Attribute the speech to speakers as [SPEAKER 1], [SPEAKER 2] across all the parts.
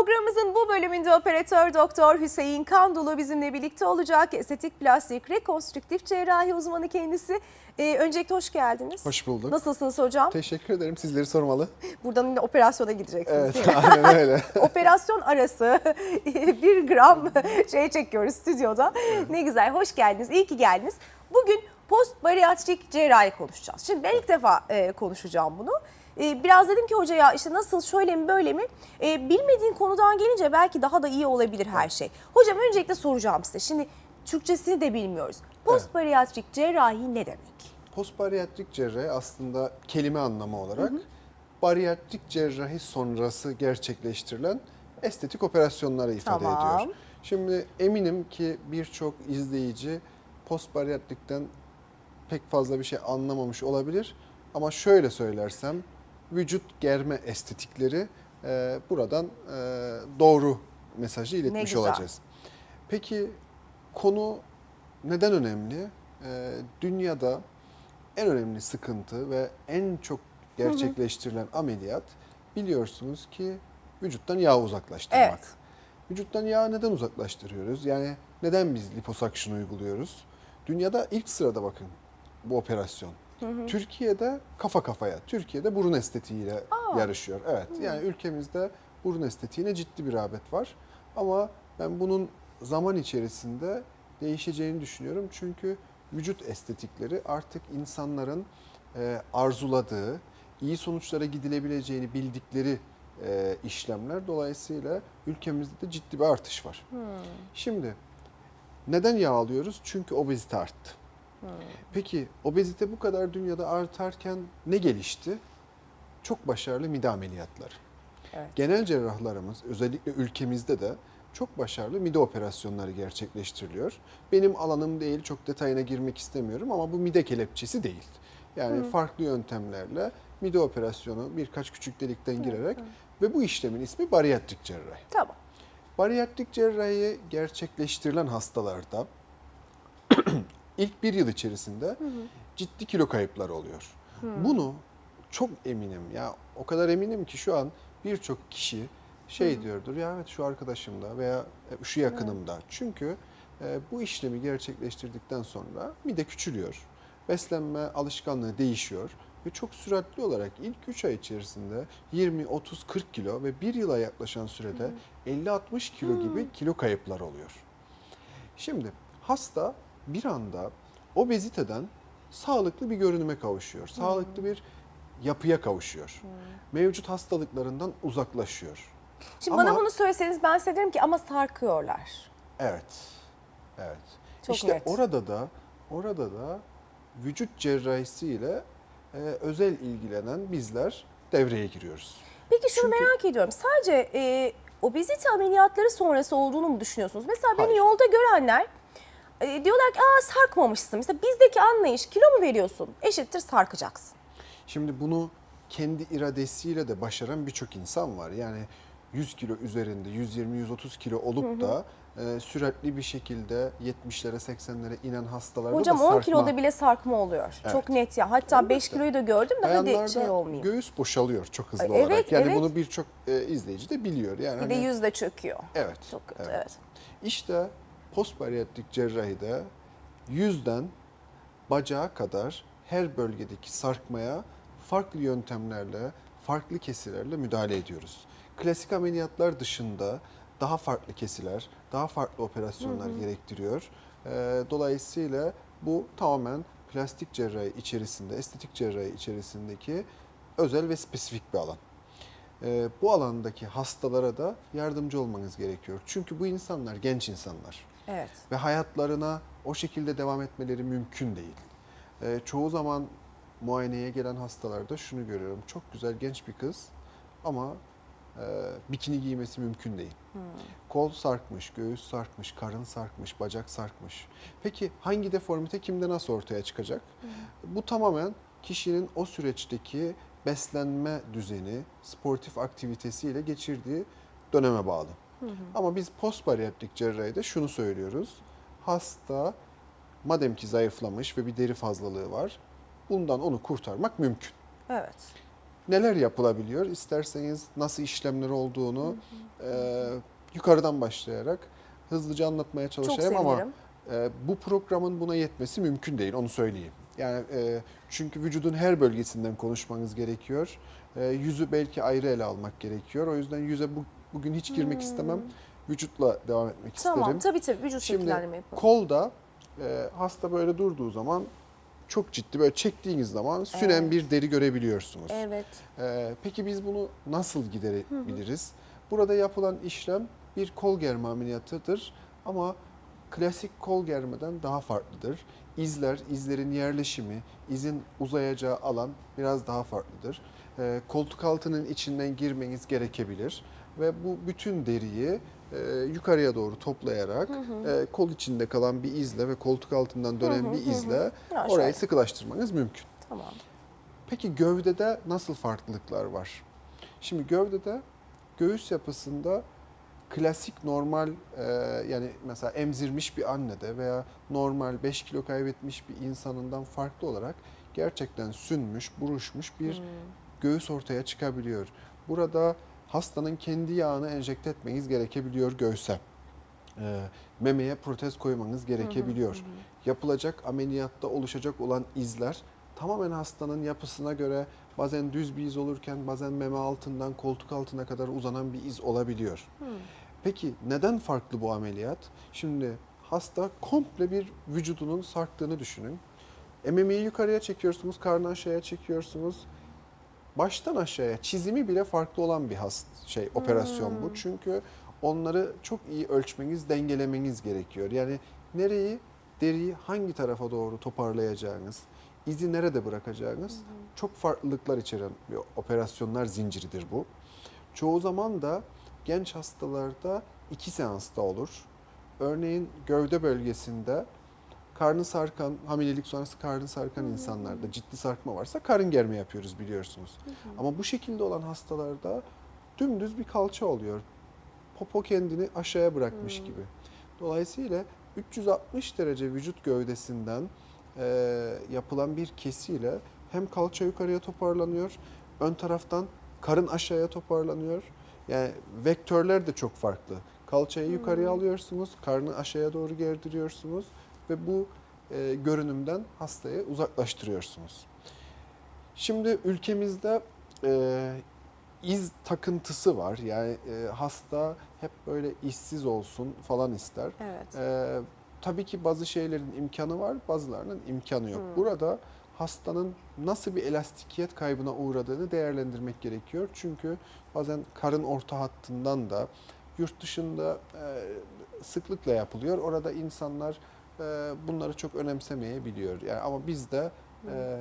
[SPEAKER 1] Programımızın bu bölümünde operatör doktor Hüseyin Kandulu bizimle birlikte olacak. Estetik plastik rekonstrüktif cerrahi uzmanı kendisi. Ee, öncelikle hoş geldiniz.
[SPEAKER 2] Hoş bulduk.
[SPEAKER 1] Nasılsınız hocam?
[SPEAKER 2] Teşekkür ederim. Sizleri sormalı.
[SPEAKER 1] Buradan yine operasyona gideceksiniz
[SPEAKER 2] Evet,
[SPEAKER 1] değil mi?
[SPEAKER 2] aynen öyle.
[SPEAKER 1] Operasyon arası bir gram şey çekiyoruz stüdyoda. Ne güzel, hoş geldiniz, iyi ki geldiniz. Bugün post bariyatrik cerrahi konuşacağız. Şimdi ben ilk defa e, konuşacağım bunu. E, biraz dedim ki hocaya işte nasıl şöyle mi böyle mi? E, bilmediğin konudan gelince belki daha da iyi olabilir her şey. Hocam öncelikle soracağım size. Şimdi Türkçesini de bilmiyoruz. Post bariyatrik cerrahi ne demek?
[SPEAKER 2] Postbariyatrik cerrahi aslında kelime anlamı olarak bariyatrik cerrahi sonrası gerçekleştirilen estetik operasyonları ifade
[SPEAKER 1] Tamam.
[SPEAKER 2] ediyor. Şimdi eminim ki birçok izleyici postbariyatrikten pek fazla bir şey anlamamış olabilir. Ama şöyle söylersem vücut germe estetikleri e, buradan e, doğru mesajı iletmiş
[SPEAKER 1] güzel.
[SPEAKER 2] olacağız. Peki konu neden önemli? Ee, dünyada en önemli sıkıntı ve en çok gerçekleştirilen ameliyat biliyorsunuz ki vücuttan yağ uzaklaştırmak.
[SPEAKER 1] Evet.
[SPEAKER 2] Vücuttan yağı neden uzaklaştırıyoruz? Yani neden biz liposuction uyguluyoruz? Dünyada ilk sırada bakın bu operasyon. Türkiye'de kafa kafaya, Türkiye'de burun estetiğiyle yarışıyor. Evet, yani ülkemizde burun estetiğine ciddi bir rağbet var. Ama ben bunun zaman içerisinde değişeceğini düşünüyorum. Çünkü vücut estetikleri artık insanların e, arzuladığı, iyi sonuçlara gidilebileceğini bildikleri e, işlemler. Dolayısıyla ülkemizde de ciddi bir artış var. Şimdi neden yağ alıyoruz? Çünkü obezite arttı. Peki obezite bu kadar dünyada artarken ne gelişti? Çok başarılı mide ameliyatları.
[SPEAKER 1] Evet.
[SPEAKER 2] Genel cerrahlarımız özellikle ülkemizde de çok başarılı mide operasyonları gerçekleştiriliyor. Benim alanım değil, çok detayına girmek istemiyorum ama bu mide kelepçesi değil. Yani farklı yöntemlerle mide operasyonu birkaç küçük delikten girerek ve bu işlemin ismi bariyatrik cerrahi.
[SPEAKER 1] Tamam.
[SPEAKER 2] Bariyatrik cerrahi gerçekleştirilen hastalarda ilk bir yıl içerisinde ciddi kilo kayıpları oluyor. Bunu çok eminim ya o kadar eminim ki şu an birçok kişi şey diyordur ya evet şu arkadaşımda veya şu yakınımda. Çünkü e, bu işlemi gerçekleştirdikten sonra mide küçülüyor. Beslenme alışkanlığı değişiyor ve çok süratli olarak ilk 3 ay içerisinde 20, 30, 40 kilo ve bir yıla yaklaşan sürede 50-60 kilo gibi kilo kayıplar oluyor. Şimdi hasta bir anda obeziteden sağlıklı bir görünüme kavuşuyor. Sağlıklı bir yapıya kavuşuyor. Mevcut hastalıklarından uzaklaşıyor.
[SPEAKER 1] Şimdi bana
[SPEAKER 2] Ama-
[SPEAKER 1] bunu söyleseniz ben size derim ki ama sarkıyorlar.
[SPEAKER 2] Evet. Evet.
[SPEAKER 1] Çok
[SPEAKER 2] işte
[SPEAKER 1] net.
[SPEAKER 2] orada da orada da vücut cerrahisiyle e, özel ilgilenen bizler devreye giriyoruz.
[SPEAKER 1] Peki şunu
[SPEAKER 2] Çünkü-
[SPEAKER 1] merak ediyorum. Sadece e, obezite ameliyatları sonrası olduğunu mu düşünüyorsunuz? Mesela beni
[SPEAKER 2] Hayır.
[SPEAKER 1] yolda görenler e, diyorlar ki aa sarkmamışsın. Mesela bizdeki anlayış kilo mu veriyorsun? Eşittir sarkacaksın.
[SPEAKER 2] Şimdi bunu kendi iradesiyle de başaran birçok insan var. Yani 100 kilo üzerinde 120-130 kilo olup da e, süratli bir şekilde 70'lere 80'lere inen hastalarda
[SPEAKER 1] Hocam
[SPEAKER 2] da
[SPEAKER 1] 10
[SPEAKER 2] sarkma.
[SPEAKER 1] kiloda bile sarkma oluyor.
[SPEAKER 2] Evet.
[SPEAKER 1] Çok net ya. Hatta 5
[SPEAKER 2] Elbette.
[SPEAKER 1] kiloyu da gördüm de hadi
[SPEAKER 2] Bayanlarda
[SPEAKER 1] şey olmayayım.
[SPEAKER 2] göğüs boşalıyor çok hızlı
[SPEAKER 1] Evet,
[SPEAKER 2] olarak. Yani
[SPEAKER 1] evet.
[SPEAKER 2] bunu birçok e, izleyici de biliyor. Yani
[SPEAKER 1] Bir de
[SPEAKER 2] hani-
[SPEAKER 1] yüz de çöküyor.
[SPEAKER 2] Evet.
[SPEAKER 1] Çok kötü evet.
[SPEAKER 2] İşte postbariyatrik cerrahide yüzden bacağa kadar her bölgedeki sarkmaya farklı yöntemlerle, farklı kesilerle müdahale ediyoruz. Klasik ameliyatlar dışında daha farklı kesiler, daha farklı operasyonlar gerektiriyor. Ee, Dolayısıyla bu tamamen plastik cerrahi içerisinde, estetik cerrahi içerisindeki özel ve spesifik bir alan. Ee, bu alandaki hastalara da yardımcı olmanız gerekiyor. Çünkü bu insanlar genç insanlar
[SPEAKER 1] Evet.
[SPEAKER 2] ve hayatlarına o şekilde devam etmeleri mümkün değil. Ee, çoğu zaman muayeneye gelen hastalarda şunu görüyorum. Çok güzel genç bir kız ama e, bikini giymesi mümkün değil. Kol sarkmış, göğüs sarkmış, karın sarkmış, bacak sarkmış. Peki hangi deformite kimde nasıl ortaya çıkacak? Bu tamamen kişinin o süreçteki beslenme düzeni, sportif aktivitesiyle geçirdiği döneme bağlı. Ama biz postbariyatrik cerrahide şunu söylüyoruz. Hasta madem ki zayıflamış ve bir deri fazlalığı var, bundan onu kurtarmak mümkün.
[SPEAKER 1] Evet.
[SPEAKER 2] neler yapılabiliyor? İsterseniz nasıl işlemler olduğunu e, yukarıdan başlayarak hızlıca anlatmaya çalışayım ama e, bu programın buna yetmesi mümkün değil onu söyleyeyim. Yani e, çünkü vücudun her bölgesinden konuşmanız gerekiyor. E, yüzü belki ayrı ele almak gerekiyor. O yüzden yüze bu, bugün hiç girmek istemem. Vücutla devam etmek
[SPEAKER 1] Hmm. Tamam
[SPEAKER 2] isterim.
[SPEAKER 1] tabii tabii vücut
[SPEAKER 2] Şimdi
[SPEAKER 1] şekillendirme yapalım.
[SPEAKER 2] kolda e, hasta böyle durduğu zaman çok ciddi böyle çektiğiniz zaman sünen
[SPEAKER 1] Evet.
[SPEAKER 2] bir deri görebiliyorsunuz.
[SPEAKER 1] Evet.
[SPEAKER 2] Ee, peki biz bunu nasıl giderebiliriz? Burada yapılan işlem bir kol germe ameliyatıdır ama klasik kol germeden daha farklıdır. İzler, izlerin yerleşimi, izin uzayacağı alan biraz daha farklıdır. Ee, koltuk altının içinden girmeniz gerekebilir ve bu bütün deriyi e, yukarıya doğru toplayarak e, kol içinde kalan bir izle ve koltuk altından dönen bir izle
[SPEAKER 1] Ya
[SPEAKER 2] orayı
[SPEAKER 1] şöyle.
[SPEAKER 2] sıkılaştırmanız mümkün.
[SPEAKER 1] Tamam.
[SPEAKER 2] Peki gövdede nasıl farklılıklar var? Şimdi gövdede göğüs yapısında klasik normal e, yani mesela emzirmiş bir annede veya normal 5 kilo kaybetmiş bir insanından farklı olarak gerçekten sünmüş, buruşmuş bir göğüs ortaya çıkabiliyor. Burada hastanın kendi yağını enjekte etmeniz gerekebiliyor göğüse. E, memeye protez koymanız gerekebiliyor. Yapılacak ameliyatta oluşacak olan izler tamamen hastanın yapısına göre bazen düz bir iz olurken bazen meme altından koltuk altına kadar uzanan bir iz olabiliyor. Peki neden farklı bu ameliyat? Şimdi hasta komple bir vücudunun sarktığını düşünün. Memeyi yukarıya çekiyorsunuz, karnı aşağıya çekiyorsunuz. Baştan aşağıya çizimi bile farklı olan bir hast şey operasyon bu. Çünkü onları çok iyi ölçmeniz, dengelemeniz gerekiyor. Yani nereyi, deriyi hangi tarafa doğru toparlayacağınız, izi nerede bırakacağınız çok farklılıklar içeren bir operasyonlar zinciridir bu. Çoğu zaman da genç hastalarda iki seansta olur. Örneğin gövde bölgesinde karnı sarkan, hamilelik sonrası karnı sarkan insanlarda ciddi sarkma varsa karın germe yapıyoruz biliyorsunuz. Ama bu şekilde olan hastalarda dümdüz bir kalça oluyor. Popo kendini aşağıya bırakmış gibi. Dolayısıyla 360 derece vücut gövdesinden e, yapılan bir kesiyle hem kalça yukarıya toparlanıyor, ön taraftan karın aşağıya toparlanıyor. Yani vektörler de çok farklı. Kalçayı yukarıya alıyorsunuz, karnı aşağıya doğru gerdiriyorsunuz ve bu e, görünümden hastayı uzaklaştırıyorsunuz. Şimdi ülkemizde e, iz takıntısı var. Yani e, hasta hep böyle işsiz olsun falan ister.
[SPEAKER 1] Evet.
[SPEAKER 2] Ee, tabii ki bazı şeylerin imkanı var, bazılarının imkanı yok. Burada hastanın nasıl bir elastikiyet kaybına uğradığını değerlendirmek gerekiyor. Çünkü bazen karın orta hattından da yurt dışında e, sıklıkla yapılıyor. Orada insanlar e, bunları çok önemsemeyebiliyor. Yani ama bizde e,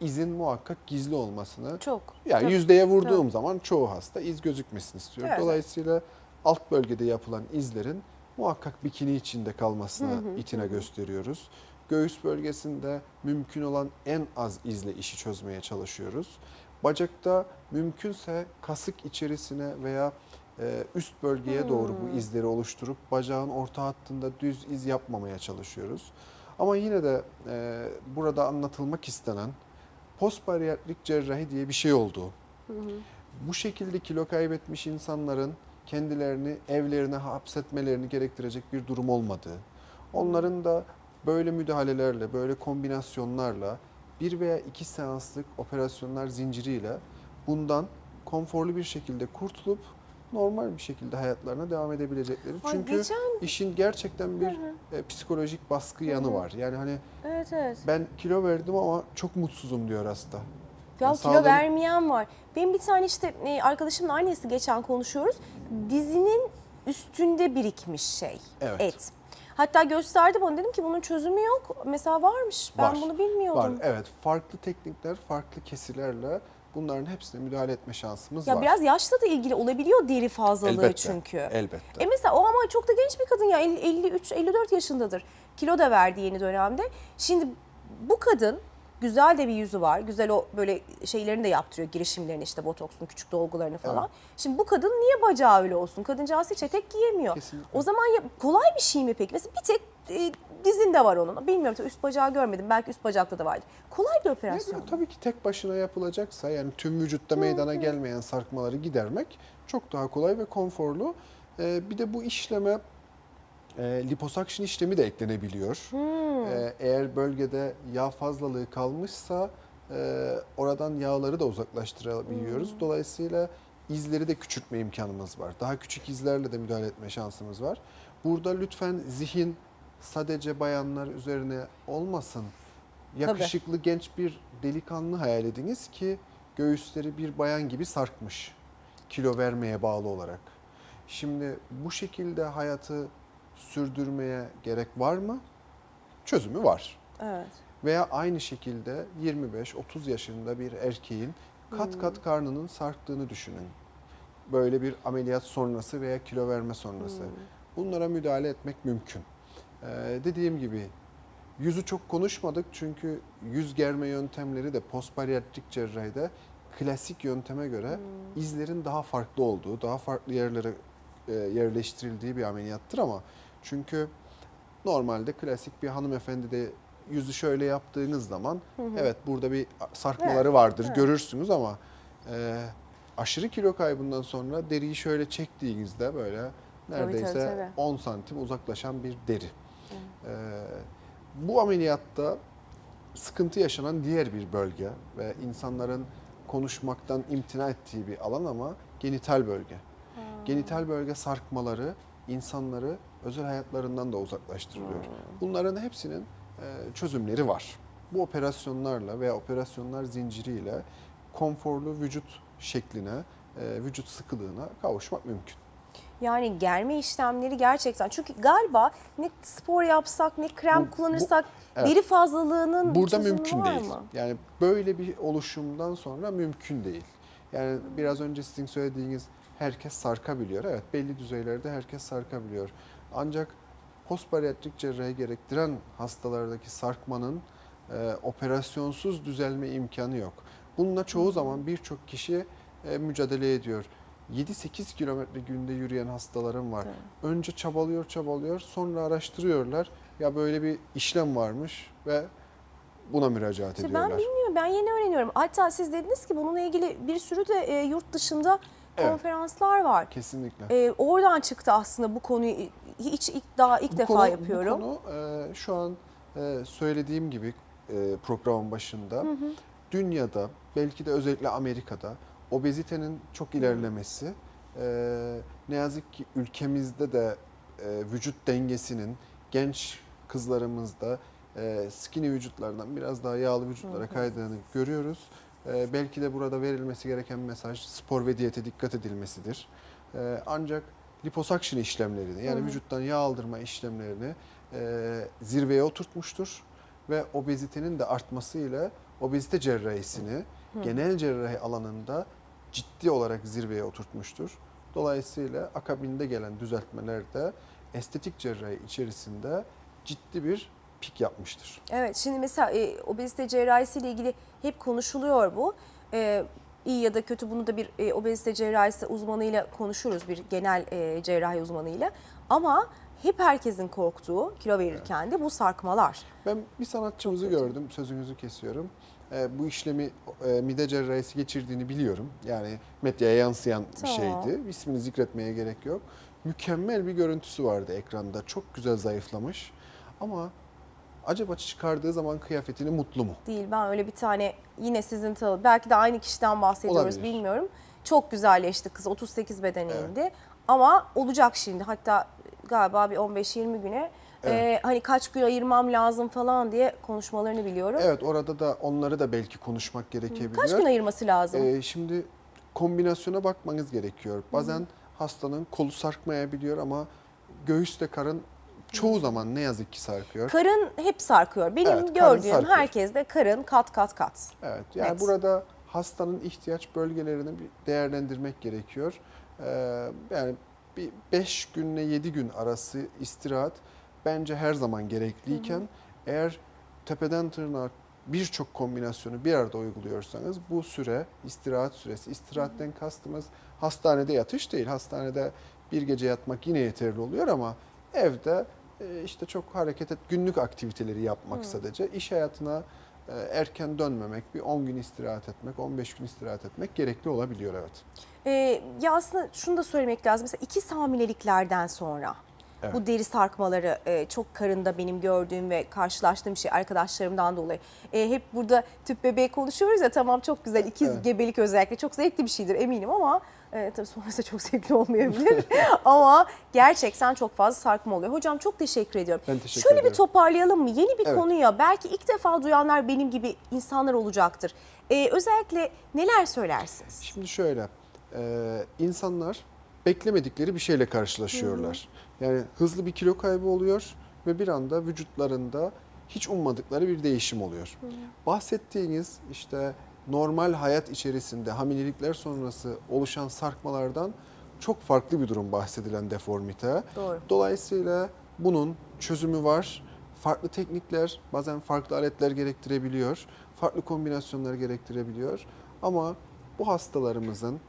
[SPEAKER 2] izin muhakkak gizli olmasını
[SPEAKER 1] Çok.
[SPEAKER 2] yani
[SPEAKER 1] Tabii.
[SPEAKER 2] yüzdeye vurduğum zaman çoğu hasta iz gözükmesini istiyor.
[SPEAKER 1] Evet.
[SPEAKER 2] Dolayısıyla alt bölgede yapılan izlerin muhakkak bikini içinde kalmasına itine gösteriyoruz. Göğüs bölgesinde mümkün olan en az izle işi çözmeye çalışıyoruz. Bacakta mümkünse kasık içerisine veya e, üst bölgeye doğru bu izleri oluşturup bacağın orta hattında düz iz yapmamaya çalışıyoruz. Ama yine de e, burada anlatılmak istenen postbariyatrik cerrahi diye bir şey oldu. Bu şekilde kilo kaybetmiş insanların kendilerini evlerine hapsetmelerini gerektirecek bir durum olmadığı, onların da böyle müdahalelerle, böyle kombinasyonlarla bir veya iki seanslık operasyonlar zinciriyle bundan konforlu bir şekilde kurtulup normal bir şekilde hayatlarına devam edebilecekleri.
[SPEAKER 1] Ay,
[SPEAKER 2] Çünkü
[SPEAKER 1] geçen-
[SPEAKER 2] işin gerçekten bir e, psikolojik baskı yanı var. Yani hani
[SPEAKER 1] Evet evet.
[SPEAKER 2] ben kilo verdim ama çok mutsuzum diyor hasta.
[SPEAKER 1] Ya
[SPEAKER 2] Yani
[SPEAKER 1] kilo vermeyen var. Benim bir tane işte e, arkadaşımla annesi geçen konuşuyoruz. Dizinin üstünde birikmiş şey.
[SPEAKER 2] Evet.
[SPEAKER 1] Et. Hatta gösterdi bana dedim ki bunun çözümü yok. Mesela varmış. Ben
[SPEAKER 2] Var.
[SPEAKER 1] bunu bilmiyordum.
[SPEAKER 2] Var evet. Farklı teknikler, farklı kesilerle bunların hepsine müdahale etme şansımız
[SPEAKER 1] Ya
[SPEAKER 2] var.
[SPEAKER 1] biraz yaşla da ilgili olabiliyor deri fazlalığı
[SPEAKER 2] elbette,
[SPEAKER 1] çünkü.
[SPEAKER 2] Elbette.
[SPEAKER 1] E mesela o ama çok da genç bir kadın ya 53-54 yaşındadır. Kilo da verdi yeni dönemde. Şimdi bu kadın güzel de bir yüzü var. Güzel o böyle şeylerini de yaptırıyor. Girişimlerini işte botoksun küçük dolgularını falan. Şimdi bu kadın niye bacağı öyle olsun? Kadıncağız hiç etek giyemiyor.
[SPEAKER 2] Kesinlikle.
[SPEAKER 1] O zaman ya, kolay bir şey mi peki? Mesela bir tek e, dizinde var onun. Bilmiyorum tabii üst bacağı görmedim. Belki üst bacakta da vardı. Kolay bir operasyon.
[SPEAKER 2] ya, tabii ki tek başına yapılacaksa yani tüm vücutta meydana gelmeyen sarkmaları gidermek çok daha kolay ve konforlu. Ee, bir de bu işleme e, liposuction işlemi de eklenebiliyor. Ee, eğer bölgede yağ fazlalığı kalmışsa e, oradan yağları da uzaklaştırabiliyoruz. Dolayısıyla izleri de küçültme imkanımız var. Daha küçük izlerle de müdahale etme şansımız var. Burada lütfen zihin sadece bayanlar üzerine olmasın. Yakışıklı genç bir delikanlı hayal ediniz ki göğüsleri bir bayan gibi sarkmış. Kilo vermeye bağlı olarak. Şimdi bu şekilde hayatı sürdürmeye gerek var mı? Çözümü var.
[SPEAKER 1] Evet.
[SPEAKER 2] Veya aynı şekilde 25-30 yaşında bir erkeğin kat kat karnının sarktığını düşünün. Böyle bir ameliyat sonrası veya kilo verme sonrası. Bunlara müdahale etmek mümkün. Ee, dediğim gibi yüzü çok konuşmadık çünkü yüz germe yöntemleri de postbariyatrik cerrahide klasik yönteme göre izlerin daha farklı olduğu, daha farklı yerlere e, yerleştirildiği bir ameliyattır ama çünkü normalde klasik bir hanımefendi de yüzü şöyle yaptığınız zaman evet burada bir sarkmaları vardır
[SPEAKER 1] evet.
[SPEAKER 2] görürsünüz ama e, aşırı kilo kaybından sonra deriyi şöyle çektiğinizde böyle neredeyse
[SPEAKER 1] tabii, tabii.
[SPEAKER 2] 10 santim uzaklaşan bir deri. E, bu ameliyatta sıkıntı yaşanan diğer bir bölge ve insanların konuşmaktan imtina ettiği bir alan ama genital bölge. Genital bölge sarkmaları insanları özel hayatlarından da uzaklaştırılıyor. Bunların hepsinin e, çözümleri var. Bu operasyonlarla veya operasyonlar zinciriyle konforlu vücut şekline, e, vücut sıkılığına kavuşmak mümkün.
[SPEAKER 1] Yani germe işlemleri gerçekten çünkü galiba ne spor yapsak ne krem
[SPEAKER 2] Bu- bu-
[SPEAKER 1] kullanırsak
[SPEAKER 2] evet.
[SPEAKER 1] deri fazlalığının
[SPEAKER 2] Burada mümkün
[SPEAKER 1] var
[SPEAKER 2] değil.
[SPEAKER 1] mı?
[SPEAKER 2] Yani böyle bir oluşumdan sonra mümkün değil. Yani biraz önce sizin söylediğiniz herkes sarkabiliyor. Evet belli düzeylerde herkes sarkabiliyor. Ancak postbariyatrik cerrahi gerektiren hastalardaki sarkmanın e, operasyonsuz düzelme imkanı yok. Bununla çoğu zaman birçok kişi e, mücadele ediyor. 7-8 kilometre günde yürüyen hastalarım var. Önce çabalıyor çabalıyor sonra araştırıyorlar. Ya böyle bir işlem varmış ve buna müracaat
[SPEAKER 1] İşte
[SPEAKER 2] ediyorlar.
[SPEAKER 1] ben bilmiyorum ben yeni öğreniyorum. Hatta siz dediniz ki bununla ilgili bir sürü de e, yurt dışında
[SPEAKER 2] Evet.
[SPEAKER 1] konferanslar var.
[SPEAKER 2] Kesinlikle.
[SPEAKER 1] E, oradan çıktı aslında bu konuyu hiç ilk daha ilk
[SPEAKER 2] Bu
[SPEAKER 1] defa
[SPEAKER 2] konu-
[SPEAKER 1] yapıyorum.
[SPEAKER 2] Bu konu e, şu an e, söylediğim gibi e, programın başında dünyada belki de özellikle Amerika'da obezitenin çok ilerlemesi e, ne yazık ki ülkemizde de e, vücut dengesinin genç kızlarımızda e, skinny vücutlardan biraz daha yağlı vücutlara kaydığını görüyoruz. E, belki de burada verilmesi gereken mesaj spor ve diyete dikkat edilmesidir. E, ancak liposuction işlemlerini yani vücuttan yağ aldırma işlemlerini e, zirveye oturtmuştur ve obezitenin de artmasıyla obezite cerrahisini genel cerrahi alanında ciddi olarak zirveye oturtmuştur. Dolayısıyla akabinde gelen düzeltmeler de estetik cerrahi içerisinde ciddi bir pik yapmıştır.
[SPEAKER 1] Evet şimdi mesela e, obezite cerrahisiyle ilgili hep konuşuluyor bu. E, iyi ya da kötü bunu da bir e, obezite cerrahisi uzmanıyla konuşuruz bir genel e, cerrahi uzmanıyla. Ama hep herkesin korktuğu kilo verirken de bu sarkmalar.
[SPEAKER 2] Ben bir sanatçımızı gördüm, sözünüzü kesiyorum. Ee, bu işlemi e, mide cerrahisi geçirdiğini biliyorum. Yani medyaya yansıyan bir
[SPEAKER 1] Tamam.
[SPEAKER 2] şeydi. İsmini zikretmeye gerek yok. Mükemmel bir görüntüsü vardı ekranda. Çok güzel zayıflamış. Ama acaba çıkardığı zaman kıyafetini mutlu mu?
[SPEAKER 1] Değil ben öyle bir tane yine sizin tanı belki de aynı kişiden bahsediyoruz
[SPEAKER 2] Olabilir.
[SPEAKER 1] bilmiyorum. Çok güzelleşti kız 38 bedene indi. Ama olacak şimdi hatta galiba bir 15-20 güne e, hani kaç gün ayırmam lazım falan diye konuşmalarını biliyorum.
[SPEAKER 2] Evet orada da onları da belki konuşmak gerekebiliyor.
[SPEAKER 1] Kaç gün ayırması lazım?
[SPEAKER 2] Ee, şimdi kombinasyona bakmanız gerekiyor. Bazen hastanın kolu sarkmayabiliyor ama göğüsle karın çoğu zaman ne yazık ki sarkıyor.
[SPEAKER 1] Karın hep sarkıyor. Benim
[SPEAKER 2] Evet, karın
[SPEAKER 1] gördüğüm
[SPEAKER 2] sarkıyor.
[SPEAKER 1] herkeste karın kat kat kat.
[SPEAKER 2] Evet yani
[SPEAKER 1] Net.
[SPEAKER 2] burada hastanın ihtiyaç bölgelerini bir değerlendirmek gerekiyor. Ee, yani bir 5 günle 7 gün arası istirahat bence her zaman gerekliyken eğer tepeden tırnağa birçok kombinasyonu bir arada uyguluyorsanız bu süre istirahat süresi. istirahatten kastımız hastanede yatış değil. Hastanede bir gece yatmak yine yeterli oluyor ama evde işte çok hareket et, günlük aktiviteleri yapmak sadece. İş hayatına e, erken dönmemek, bir 10 gün istirahat etmek, 15 gün istirahat etmek gerekli olabiliyor evet.
[SPEAKER 1] Ee, ya aslında şunu da söylemek lazım. Mesela ikiz hamileliklerden sonra
[SPEAKER 2] Evet.
[SPEAKER 1] bu deri sarkmaları e, çok karında benim gördüğüm ve karşılaştığım şey arkadaşlarımdan dolayı. E, hep burada tüp bebeği konuşuyoruz ya tamam çok güzel ikiz
[SPEAKER 2] Evet.
[SPEAKER 1] gebelik özellikle çok zevkli bir şeydir eminim ama e, tabii sonrası çok zevkli olmayabilir. ama gerçekten çok fazla sarkma oluyor. Hocam çok teşekkür ediyorum.
[SPEAKER 2] Ben teşekkür
[SPEAKER 1] Şöyle bir
[SPEAKER 2] ederim.
[SPEAKER 1] toparlayalım mı? Yeni bir
[SPEAKER 2] Evet.
[SPEAKER 1] konuya belki ilk defa duyanlar benim gibi insanlar olacaktır. E, özellikle neler söylersiniz?
[SPEAKER 2] Şimdi şöyle, e, insanlar beklemedikleri bir şeyle karşılaşıyorlar. Yani hızlı bir kilo kaybı oluyor ve bir anda vücutlarında hiç ummadıkları bir değişim oluyor. Bahsettiğiniz işte normal hayat içerisinde hamilelikler sonrası oluşan sarkmalardan çok farklı bir durum bahsedilen deformite.
[SPEAKER 1] Doğru.
[SPEAKER 2] Dolayısıyla bunun çözümü var. Farklı teknikler, bazen farklı aletler gerektirebiliyor. Farklı kombinasyonlar gerektirebiliyor. Ama bu hastalarımızın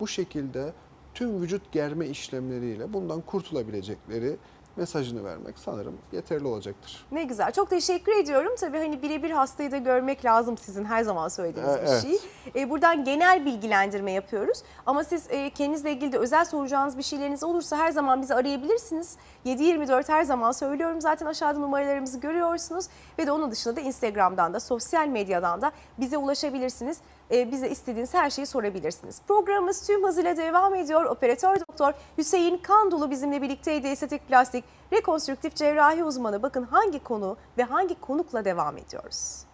[SPEAKER 2] bu şekilde tüm vücut germe işlemleriyle bundan kurtulabilecekleri mesajını vermek sanırım yeterli olacaktır.
[SPEAKER 1] Ne güzel. Çok teşekkür ediyorum. Tabii hani birebir hastayı da görmek lazım sizin her zaman söylediğiniz
[SPEAKER 2] Ee,
[SPEAKER 1] bir
[SPEAKER 2] evet.
[SPEAKER 1] şey. E, buradan genel bilgilendirme yapıyoruz. Ama siz e, kendinizle ilgili de özel soracağınız bir şeyleriniz olursa her zaman bizi arayabilirsiniz. 7-24 her zaman söylüyorum. Zaten aşağıda numaralarımızı görüyorsunuz. Ve de onun dışında da Instagram'dan da sosyal medyadan da bize ulaşabilirsiniz. E, bize istediğiniz her şeyi sorabilirsiniz. Programımız tüm hızıyla devam ediyor. Operatör doktor Hüseyin Kandulu bizimle birlikteydi. Estetik plastik rekonstrüktif cerrahi uzmanı. Bakın hangi konu ve hangi konukla devam ediyoruz.